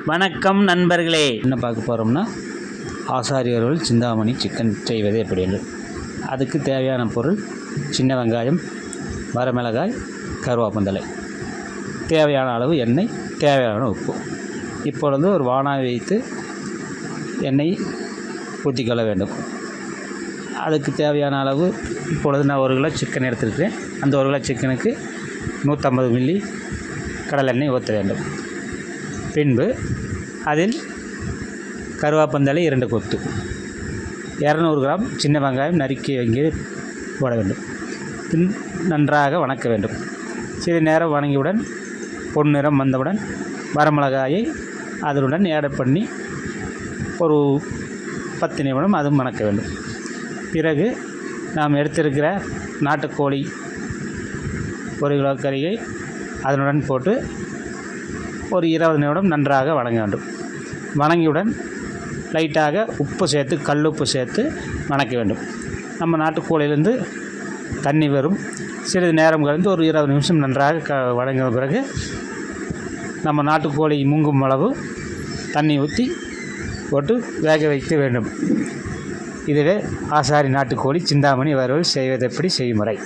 வணக்கம் நண்பர்களே. என்ன பார்க்க போகிறோம்னா ஆசாரியர்கள் சிந்தாமணி சிக்கன் செய்வது எப்படி என்று. அதுக்கு தேவையான பொருள் சின்ன வெங்காயம் வரமிளகாய் கருவேப்பந்தலை தேவையான அளவு எண்ணெய் தேவையான உப்பு. இப்பொழுது ஒரு வானாய் வைத்து எண்ணெய் ஊற்றிக்கொள்ள வேண்டும். அதுக்கு தேவையான அளவு இப்பொழுது நான் ஒரு கிலோ சிக்கன் எடுத்துருக்கிறேன். அந்த ஒரு கிலோ சிக்கனுக்கு நூற்றம்பது மில்லி கடலெண்ணெய் ஊற்ற வேண்டும். பின்பு அதில் கருவாப்பந்தலை இரண்டு கொத்து. இரநூறு கிராம் சின்ன வெங்காயம் நறுக்கி வாங்கி போட வேண்டும். பின் நன்றாக வணக்க வேண்டும். சிறிது நேரம் வணங்கியவுடன் பொன்னிறம் வந்தவுடன் வரமிளகாயை அதனுடன் ஏட பண்ணி ஒரு பத்து நிமிடம் அதுவும் வணக்க வேண்டும். பிறகு நாம் எடுத்திருக்கிற நாட்டுக்கோழி ஒரு கிலோ கறியை அதனுடன் போட்டு ஒரு இருபது நிமிடம் நன்றாக வணங்க வேண்டும். வணங்கியவுடன் லைட்டாக உப்பு சேர்த்து கல்லுப்பு சேர்த்து வணக்க வேண்டும். நம்ம நாட்டுக்கோழியிலேருந்து தண்ணி வரும். சிறிது நேரம் கழிந்து ஒரு இருபது நிமிஷம் நன்றாக க வணங்கின பிறகு நம்ம நாட்டுக்கோழி முங்கும் அளவு தண்ணி ஊற்றி போட்டு வேக வைக்க வேண்டும். இதுவே ஆசாரி நாட்டுக்கோழி சிந்தாமணி வறுவல் செய்வது எப்படி செய்முறை?